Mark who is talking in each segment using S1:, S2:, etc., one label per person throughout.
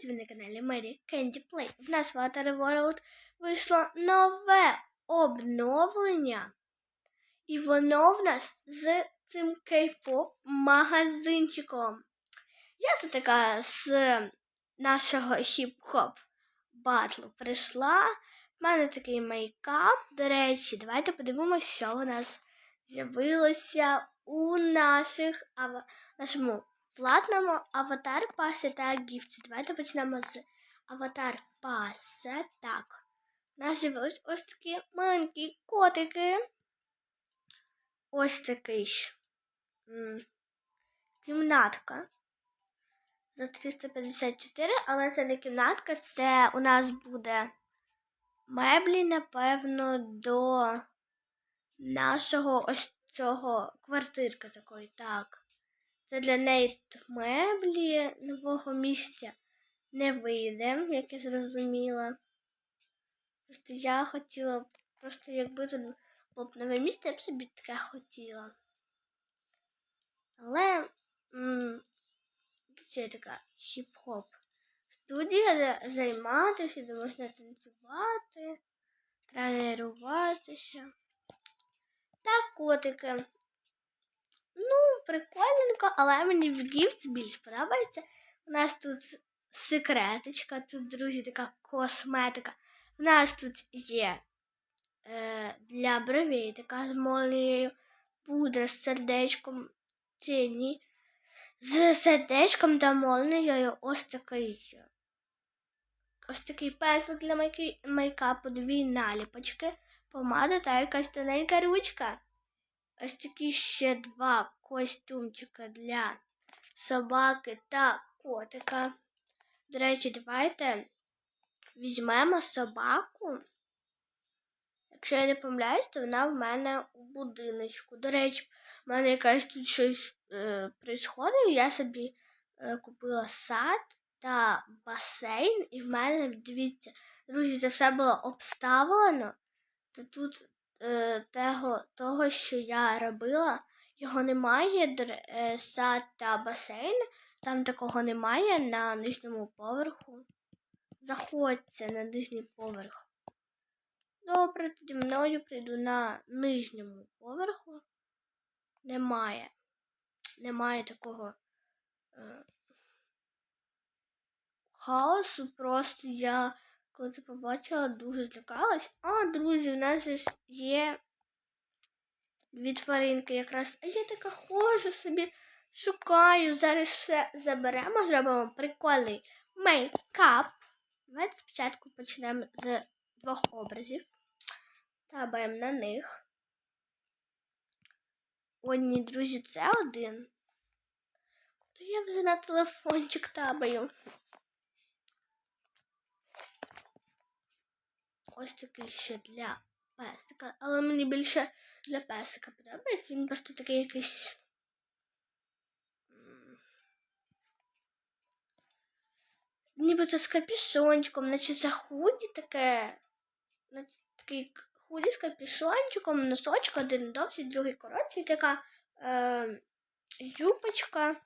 S1: Привіт, ви на каналі Мері Candy Play. В нас в Water World вийшло нове обновлення. І воно в нас з цим кей-поп магазинчиком. Я тут така з нашого хіп-хоп батлу прийшла. У мене такий мейкап. До речі, давайте подивимося, що у нас з'явилося у наших ава- нашому платному аватар паси та гіфті. Давайте почнемо з аватар паса. Так. У нас з'явились ось такі маленькі котики. Ось такий ж. Кімнатка. За 354, але це не кімнатка, це у нас буде меблі, напевно, до нашого ось цього квартирка такої, так. Це для неї меблі нового місця не вийде, як я зрозуміла. Просто я хотіла, просто якби тут було б нове місце, я б собі таке хотіла. Але є така хіп-хоп студія, займатися, де можна танцювати, тренуватися. Так, котики. Ну, прикольненько, але мені в гіфт більш подобається. У нас тут секреточка, тут, друзі, така косметика. У нас тут є е, для бровей така з молнією, пудра з сердечком тіні. З сердечком та молнією ось такий. Ось такий пензлик для мейкапу, дві наліпочки, помада та якась тоненька ручка. Ось такі ще два костюмчика для собаки та котика. До речі, давайте візьмемо собаку. Якщо я не помиляюсь, то вона в мене у будиночку. До речі, в мене якась тут щось е, происходить. Я собі е, купила сад та басейн, і в мене, дивіться, друзі, це все було обставлено. Та тут того, того, що я робила, його немає, е, сад та басейн, там такого немає на нижньому поверху. Заходьте на нижній поверх. Добре, тоді мною прийду на нижньому поверху. Немає. Немає такого е, хаосу. Просто я, коли це побачила, дуже злякалась. А, друзі, у нас ж є дві тваринки якраз. А я така ходжу собі, шукаю. Зараз все заберемо, зробимо прикольний мейкап. Давайте спочатку почнемо з двох образів. Табаємо на них. Одні, друзі, це один. То я вже на телефончик табаю. Ось такий ще для песика. Але мені більше для песика подобається. Він просто такий якийсь. Ніби це з капюшончиком, наче це худі таке. наче Такий худі з капюшончиком, носочок, один довший, другий коротший, така е, юбочка.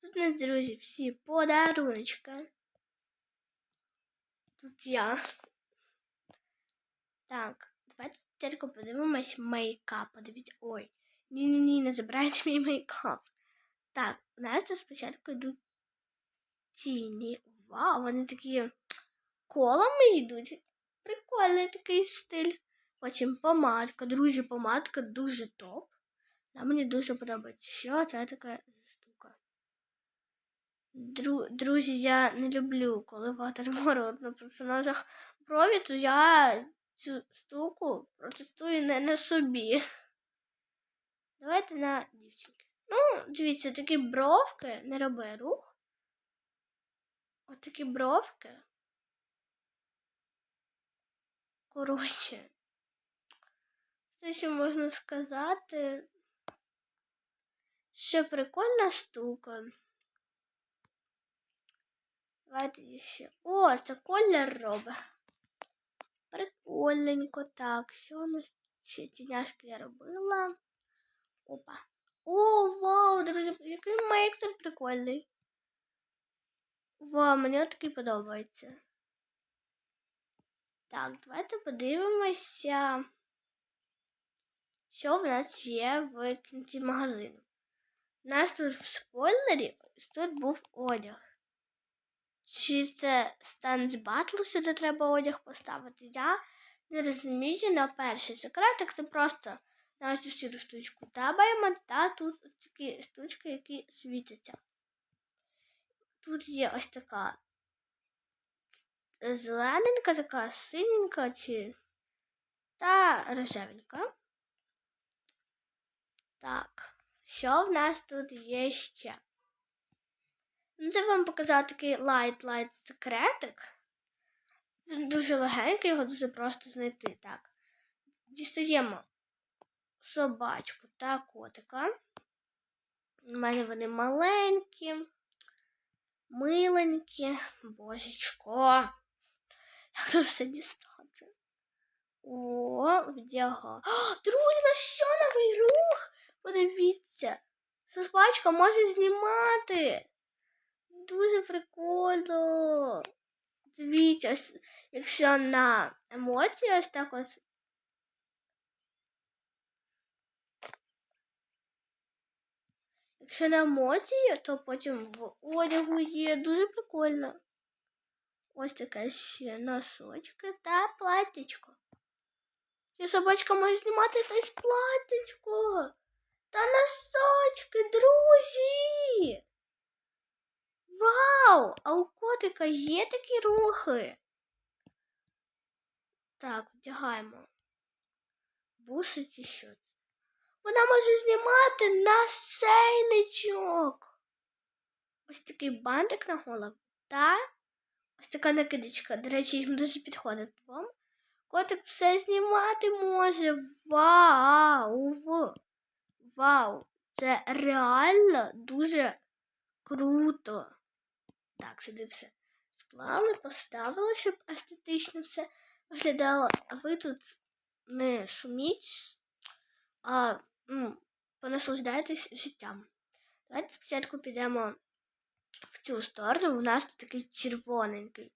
S1: Тут у нас, друзі, всі подаруночки. Тут я. Так, давайте тільки подивимось мейкап. Подивіться. Ой. Ні-ні-ні, не забирайте мій мейкап. Так, у нас спочатку йдуть тіні. Вау, вони такі колами йдуть. Прикольний такий стиль. Потім помадка. Друзі, помадка дуже топ. Вона мені дуже подобається. Що це така штука? Дру, друзі, я не люблю, коли ватермород на персонажах брові, то я цю штуку протестую не на собі. Давайте на дівчинки. Ну, дивіться, такі бровки, не роби рух. Отакі бровки. Коротше. Те, що можна сказати, що прикольна штука. Давайте ще. О, це колір робить. Прикольненько. Так, що у нас ще тіняшки я робила? Опа. О, вау, друзі, який тут прикольний. Во, мені такий подобається. Так, давайте подивимося, що в нас є в кінці магазину. У нас тут в спойлері тут був одяг. Чи це стан з батлу, сюди треба одяг поставити? Я не розумію на перший секретик це просто на ось цю штучку табаємо та тут такі штучки, які світяться. Тут є ось така зелененька, така синенька чи та рожевенька. Так, що в нас тут є ще? Ну, Це вам показав такий лайт-лайт секретик. Він дуже легенький, його дуже просто знайти. Так. Дістаємо собачку та котика. У мене вони маленькі, миленькі, божечко. Як тут все дістати? О, вдяга. Друзі, на що новий рух? Подивіться. Собачка може знімати. Дуже прикольно. Дивіться, якщо на емоції так ось. Якщо на емоції, то потім в одягу є дуже прикольно. Ось таке ще носочки та платтячко. І собачка може знімати десь платтячко. Та носочки, друзі. Вау! А у котика є такі рухи. Так, вдягаємо. Буси чи що? Вона може знімати насейничок. Ось такий бантик на голову. Та ось така накидочка. До речі, їм дуже підходить вам. Котик все знімати може. Вау! Вау! Це реально дуже круто. Так, сюди все склали, поставили, щоб естетично все виглядало. А ви тут не шуміть, а м, понаслаждайтесь життям. Давайте спочатку підемо в цю сторону. У нас тут такий червоненький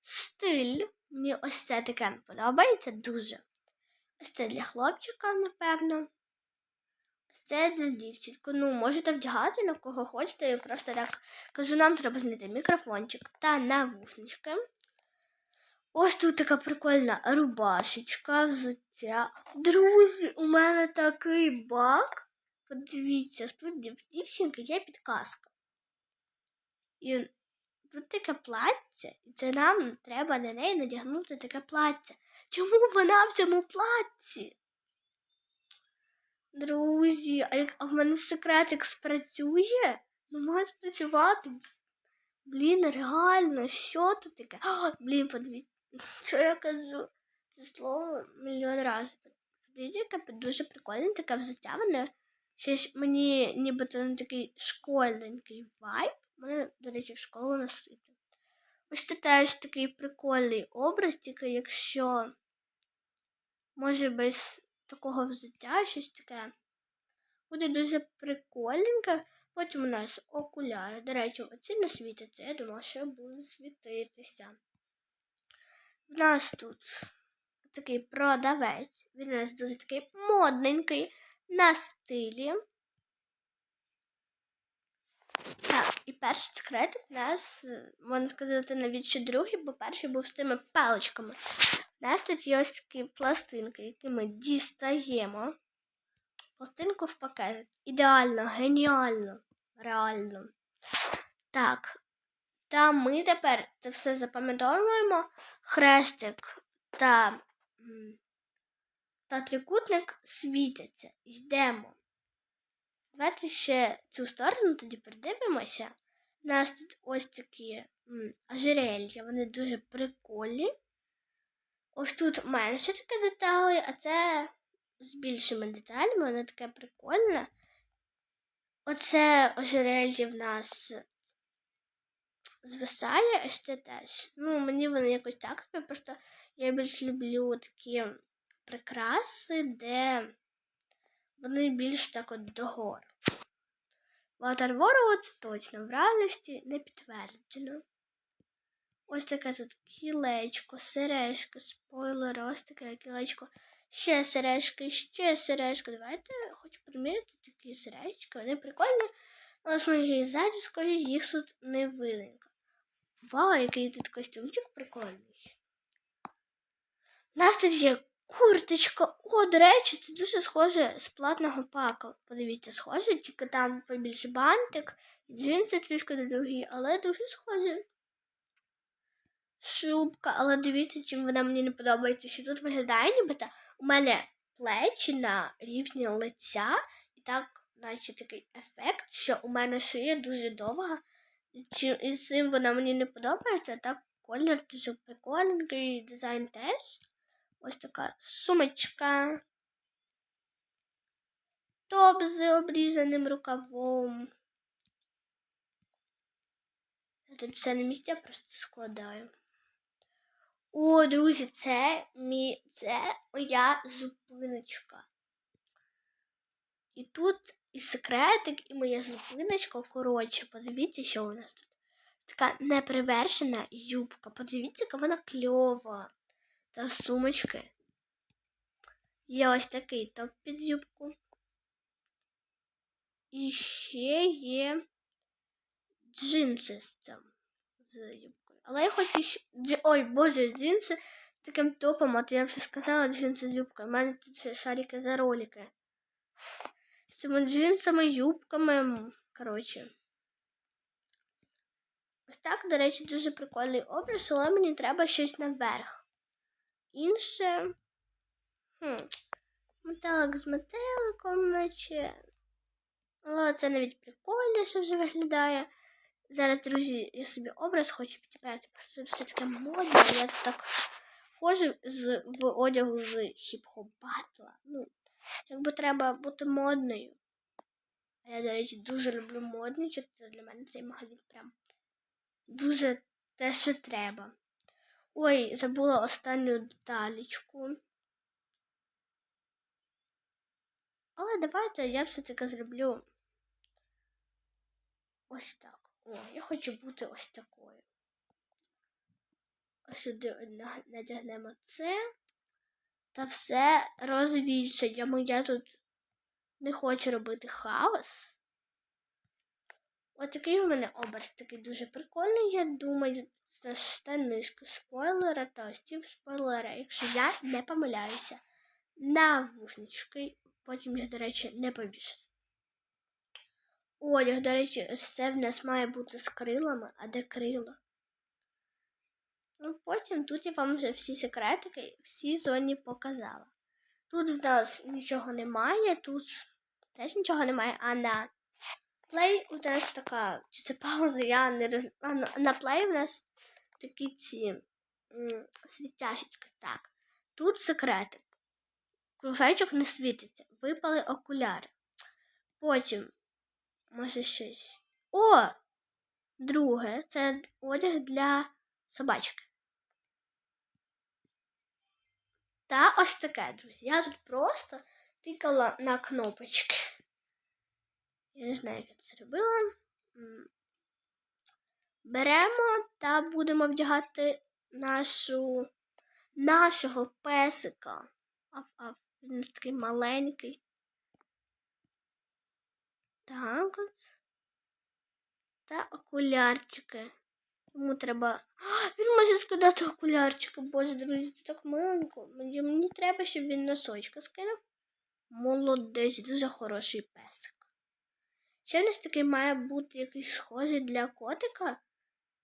S1: стиль. Мені ось це таке подобається дуже. Ось це для хлопчика, напевно. Це для дівчинки. Ну, можете вдягати на кого хочете. Я просто так кажу, нам треба знайти мікрофончик та навушнички. Ось тут така прикольна рубашечка, взуття. Друзі, у мене такий бак. Подивіться, тут в дівчинки є підказка. І тут таке плаття, і це нам треба на неї надягнути таке плаття. Чому вона в цьому платці? Друзі, а як а в мене секретик спрацює? Ну, має спрацювати. Блін, реально, що тут таке? О, блін, подивіться, що я кажу? Це слово мільйон разів. Подивіться, дуже прикольне таке взуття. Воно щось мені нібито на такий школьненький вайб. Мене, до речі, школу носити. Ось це теж такий прикольний образ, тільки якщо може без такого взуття щось таке. Буде дуже прикольненьке. Потім у нас окуляри. До речі, оці не світяться. Я думала, що будуть світитися. У нас тут такий продавець. Він у нас дуже такий модненький на стилі. Так, і перший секрет у нас, е, можна сказати, навіть ще другий, бо перший був з тими паличками. У нас тут є ось такі пластинки, які ми дістаємо. Пластинку в пакет. Ідеально, геніально, реально. Так. Та ми тепер це все запам'ятовуємо. Хрестик та, та трикутник світяться. Йдемо. Давайте ще цю сторону тоді придивимося. У нас тут ось такі ожерелья, вони дуже прикольні. Ось тут менше такі деталі, а це з більшими деталями, воно таке прикольне. Оце ожерелье в нас звисає, ось це теж. Ну, мені воно якось так, просто я більш люблю такі прикраси, де вони більш так от догору. Це точно в реальності не підтверджено. Ось таке тут кілечко, сережки, спойлер, ось таке кілечко. Ще сережки, ще сережки. Давайте хочу приміряти такі сережки. Вони прикольні, але з моєю зачіскою їх тут не видно. Вау, який тут костюмчик прикольний. У нас тут є курточка. О, до речі, це дуже схоже з платного пака. Подивіться, схоже, тільки там побільше бантик, джинси трішки довгі, але дуже схоже. Шубка, але дивіться, чим вона мені не подобається. Що тут виглядає, нібито у мене плечі на рівні лиця, і так, наче такий ефект, що у мене шия дуже довга. І з цим вона мені не подобається, а так колір дуже прикольний, дизайн теж. Ось така сумочка. Топ з обрізаним рукавом. Я Тут все на місці, я просто складаю. О, друзі, це мій це моя зупиночка. І тут і секретик, і моя зупиночка. Коротше, подивіться, що у нас тут. Така непривершена юбка. Подивіться, яка вона кльова. Та сумочки. Є ось такий топ під юбку. І ще є джинси з цим з юбкою. Але я хочу ще... Ой, боже, джинси з таким топом, от я вже сказала джинси з юбкою. У мене тут ще шарики за ролики. З цими джинсами, юбками. Коротше. Ось так, до речі, дуже прикольний образ, але мені треба щось наверх. Інше. Хм. Метелик з метеликом, наче. Але це навіть прикольніше вже виглядає. Зараз, друзі, я собі образ хочу підібрати, просто все таке модне. Я тут так ходжу з, в одягу з хіп-хоп батла. Ну, якби треба бути модною. А я, до речі, дуже люблю модничок. Це для мене цей магазин прям дуже те, що треба. Ой, забула останню деталечку. Але давайте я все-таки зроблю ось так. О, я хочу бути ось такою. Ось сюди надягнемо це. Та все розвіщення. Я тут не хочу робити хаос. Ось такий у мене образ такий дуже прикольний, я думаю. Це штанишки спойлера та стів спойлера, якщо я не помиляюся. Навушнички. Потім їх, до речі, не повішу. Одяг, до речі, ось це в нас має бути з крилами, а де крила? Ну, потім тут я вам вже всі секретики, всі зоні показала. Тут в нас нічого немає, тут теж нічого немає, а на плей у нас така, чи це пауза, я не роз... а на, плей у нас такі ці світяшечки. Так. Тут секретик. Кружечок не світиться. Випали окуляри. Потім, може, щось. О! Друге, це одяг для собачки. Та ось таке, друзі. Я тут просто тикала на кнопочки. Я не знаю, як я це робила. Беремо та будемо вдягати нашу, нашого песика. А, а він такий маленький. Так от. Та окулярчики. Йому треба. А, він може скидати окулярчики. Боже, друзі, це так миленько. Мені треба, щоб він носочка скинув. Молодець, дуже хороший песик. Ще в нас має бути якийсь схожий для котика.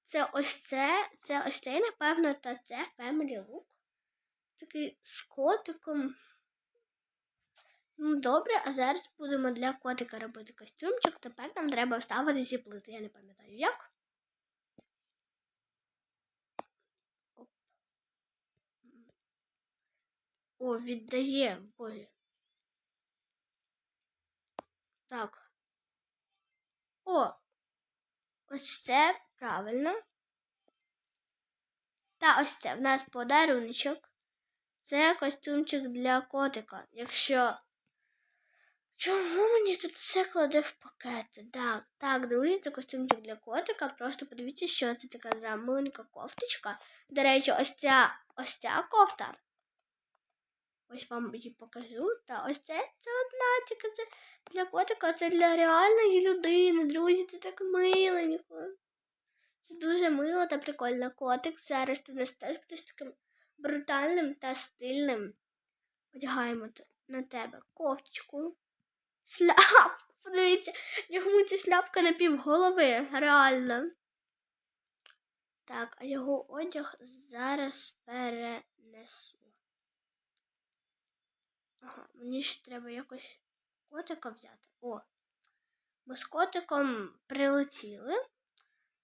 S1: Це ось це, це ось цей, напевно, та це Family Look. Такий з котиком. Ну, добре, а зараз будемо для котика робити костюмчик. Тепер нам треба вставити ці плити. Я не пам'ятаю як. О, віддає, боже. Так. О! Ось це правильно. Та ось це в нас подаруночок. Це костюмчик для котика. Якщо Чому мені тут все кладе в пакети? Так, так, друзі, це костюмчик для котика. Просто подивіться, що це така за маленька кофточка. До речі, ось ця ось ця кофта. Ось вам її покажу. Та ось це, це одна тільки це для котика, це для реальної людини. Друзі, це так миленько. Це дуже мило та прикольно. Котик. Зараз ти не стежиш будеш таким брутальним та стильним. Одягаємо на тебе кофточку. Шляпку. Подивіться, йому ця шляпка на півголови. Реально. Так, а його одяг зараз перенесу. Ага, мені ще треба якось котика взяти. О, ми з котиком прилетіли.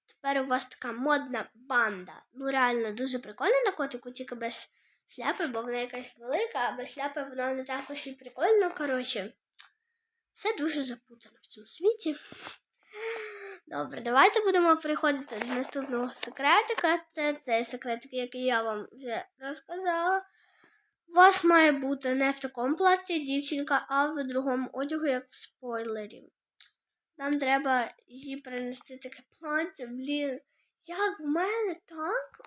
S1: Тепер у вас така модна банда. Ну, реально дуже прикольно на котику, тільки без шляпи, бо вона якась велика, а без шляпи вона не також і прикольно. Коротше, все дуже запутано в цьому світі. Добре, давайте будемо переходити до наступного секретика. Це цей секретик, який я вам вже розказала. Вас має бути не в такому платі дівчинка, а в другому одягу, як в спойлері. Нам треба їй принести таке плаття. Блін, як в мене так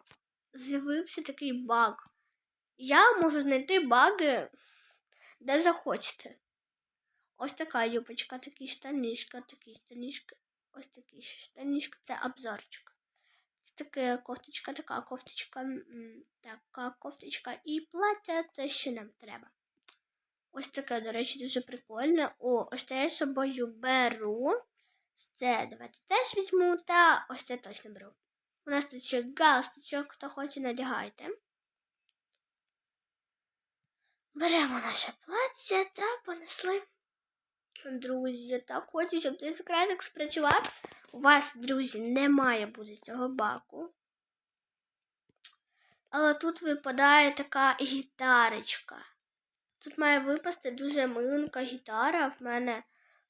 S1: з'явився такий баг. Я можу знайти баги, де захочете. Ось така юбочка, такі штанішка, такі штанішки, ось такі штанішки, це обзорчик. Така кофточка, така кофточка, така кофточка і плаття, це ще нам треба. Ось таке, до речі, дуже прикольне. О, ось це я з собою беру. Це давайте теж візьму, та ось це точно беру. У нас тут ще галстучок, хто хоче, надягайте. Беремо наше плаття та понесли. Друзі, так хочу, щоб цей секретик спрацював. У вас, друзі, не має бути цього баку. Але тут випадає така гітарочка. Тут має випасти дуже миленька гітара. В мене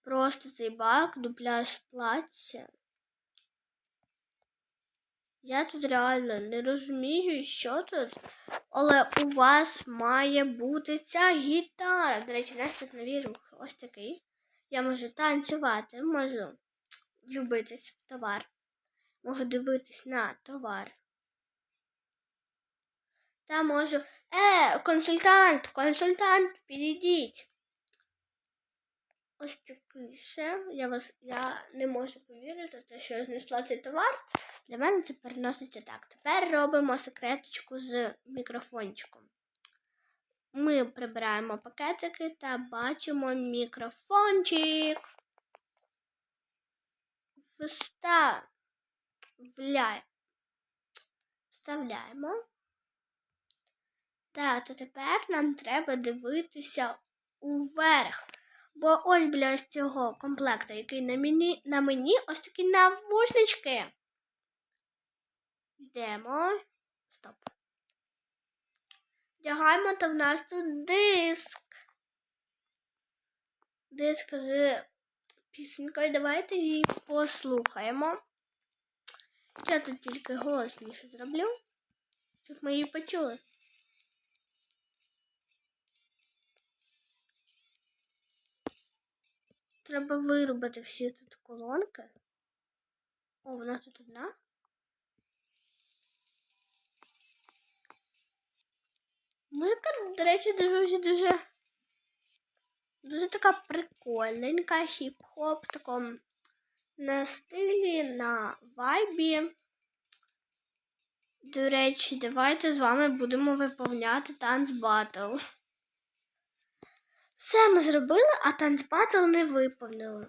S1: просто цей бак, дупляж плаття. Я тут реально не розумію, що тут. Але у вас має бути ця гітара. До речі, у нас тут новий. Ось такий. Я можу танцювати, можу влюбитись в товар, можу дивитись на товар. Та можу. Е, консультант, консультант, підійдіть. Ось такий ще. Я вас я не можу повірити, те, що я знайшла цей товар. Для мене це переноситься так. Тепер робимо секреточку з мікрофончиком. Ми прибираємо пакетики та бачимо мікрофончик. Вставляємо. Вставляємо. Так, то тепер нам треба дивитися уверх. Бо ось біля ось цього комплекта, який на мені, на мені ось такі навушнички. Йдемо. Стоп. Вдягаємо, то в нас тут диск. Диск з пісенькою. Давайте її послухаємо. Я тут тільки голосніше зроблю, щоб ми її почули. Треба вирубати всі тут колонки. О, вона тут одна. Музика, до речі, дуже дуже дуже така прикольненька, хіп-хоп, в такому на стилі, на вайбі. До речі, давайте з вами будемо виповняти танцбатл. Все ми зробили, а танцбатл не виповнили.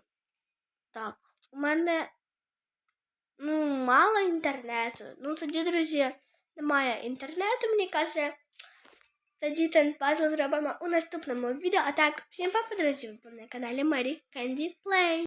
S1: Так, у мене ну, мало інтернету. Ну, тоді, друзі, немає інтернету, мені каже. Тоді пазл зробимо у наступному відео. А так, всім папа, друзі, ви на каналі Мері Кенді Плей.